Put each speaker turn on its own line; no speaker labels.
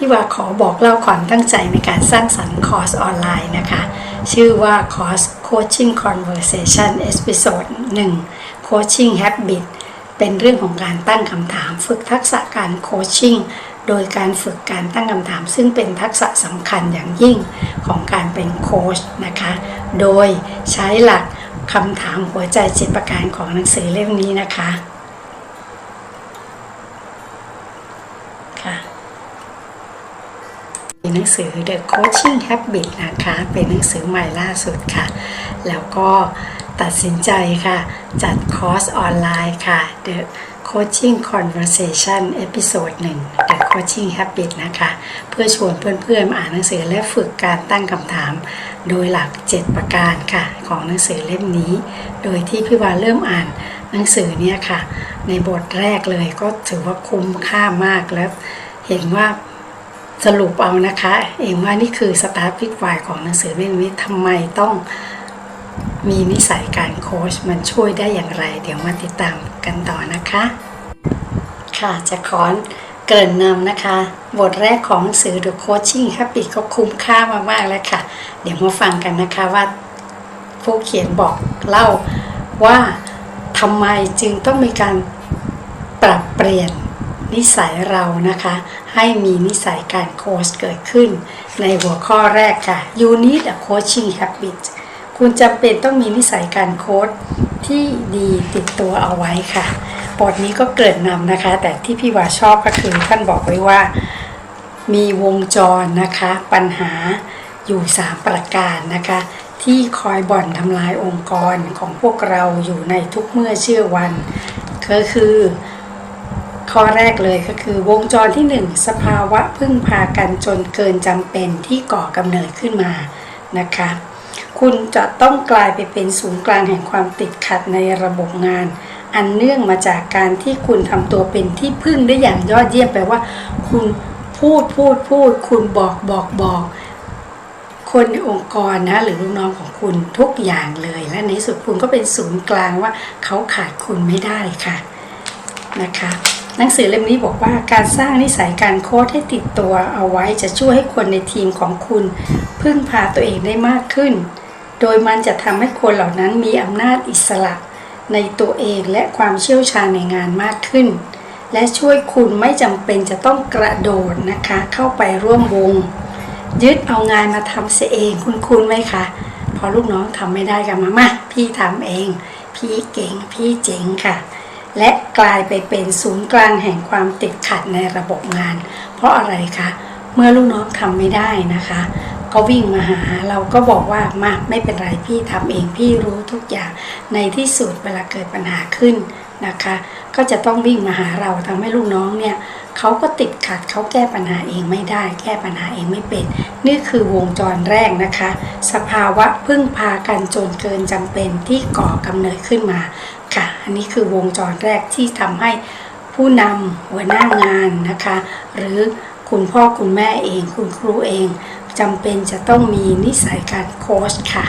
พี่ว่าขอบอกเล่าความตั้งใจในการสร้างสรรค์คอร์สออนไลน์นะคะ ชื่อว่าคอร์ส Coaching Conversation Episode 1 Coaching Habit เป็นเรื่องของการตั้งคำถามฝึกทักษะการโคชชิ่งโดยการฝึกการตั้งคำถาม ซึ่งเป็นทักษะสำคัญอย่างยิ่งของการเป็นโค้ชนะคะ โดยใช้หลักคำถามหัวใจจ็ดประการของหนังสือเล่มนี้นะคะ หนังสือ The Coaching Habit นะคะ เป็นหนังสือใหม่ล่าสุดค่ะ แล้วก็ตัดสินใจค่ะ จัดคอร์สออนไลน์ค่ะ The Coaching Conversation Episode 1 The Coaching Habit นะคะ เพื่อชวนเพื่อนๆมาอ่านหนังสือและฝึกการตั้งคำถาม โดยหลัก 7 ประการค่ะ ของหนังสือเล่มนี้ โดยที่พี่วาเริ่มอ่านหนังสือเนี่ยค่ะ ในบทแรกเลยก็ถือว่าคุ้มค่ามากแล้ว เห็นว่า สรุปเอานะคะ เองว่านี่คือสตาร์ทพิกไวของหนังสือเล่มนี้ทำไมต้องมีนิสัยการโค้ชมันช่วยได้อย่างไร เดี๋ยวมาติดตามกันต่อนะคะ ค่ะจะขอนเกริ่นนำนะคะ บทแรกของหนังสือ The Coaching Habit ก็คุ้มค่ามากๆแล้วค่ะ เดี๋ยวมาฟังกันนะคะว่าผู้เขียนบอกเล่าว่าทำไมจึงต้องมีการปรับเปลี่ยน นิสัยเรานะคะ ให้มีนิสัยการโค้ชเกิดขึ้น ในหัวข้อแรกค่ะ You need a coaching habit คุณจำเป็นต้องมีนิสัยการโค้ชที่ดีติดตัวเอาไว้ค่ะ บทนี้ก็เกริ่นนำนะคะ แต่ที่พี่วาชอบก็คือท่านบอกไว้ว่า มีวงจรนะคะ ปัญหาอยู่ 3 ประการนะคะ ที่คอยบ่อนทำลายองค์กรของพวกเราอยู่ในทุกเมื่อเชื่อวันก็คือ ข้อแรกเลยก็คือวงจรที่ 1 สภาวะพึ่งพากันจนเกินจำเป็นที่ก่อกำเนิดขึ้นมานะคะ คุณจะต้องกลายไปเป็นศูนย์กลางแห่งความติดขัดในระบบงาน อันเนื่องมาจากการที่คุณทำตัวเป็นที่พึ่งได้อย่างยอดเยี่ยมแปลว่า คุณพูดพูดพูด คุณบอกบอกบอกคนในองค์กรนะหรือลูกน้องของคุณทุกอย่างเลย และในสุดคุณก็เป็นศูนย์กลางว่าเขาขาดคุณไม่ได้ค่ะนะคะ หนังสือเล่มนี้บอกว่าการสร้างนิสัยการโค้ดให้ติดตัวเอาไว้จะช่วยให้คนในทีมของคุณ พึ่งพาตัวเองได้มากขึ้น โดยมันจะทำให้คนเหล่านั้นมีอำนาจอิสระในตัวเองและความเชี่ยวชาญในงานมากขึ้น และช่วยคุณไม่จำเป็นจะต้องกระโดดนะคะ เข้าไปร่วมวง ยึดเอางานมาทำเสียเองคุณคุณไหมคะพอลูกน้องทำไม่ได้กันมามาพี่ทำเอง พี่เก่งพี่เจ๋งค่ะ และกลายไปเป็นศูนย์กลางแห่งความติดขัดในระบบงาน เพราะอะไรคะ เมื่อลูกน้องทำไม่ได้นะคะ ก็วิ่งมาหาเราก็บอกว่ามาไม่เป็นไรพี่ทำเองพี่รู้ทุกอย่างในที่สุดเวลาเกิดปัญหาขึ้นนะคะ ก็จะต้องวิ่งมาหาเราทำให้ลูกน้องเนี่ยเขาก็ติดขัดเขาแก้ปัญหาเองไม่ได้ แก้ปัญหาเองไม่เป็น นี่คือวงจรแรกนะคะ สภาวะพึ่งพากันจนเกินจำเป็นที่ก่อกำเนิดขึ้นมา ค่ะ อันนี้คือวงจรแรกที่ทำให้ผู้นำหัวหน้างานนะคะ หรือคุณพ่อคุณแม่เอง คุณครูเองจำเป็นจะต้องมีนิสัยการโค้ชค่ะ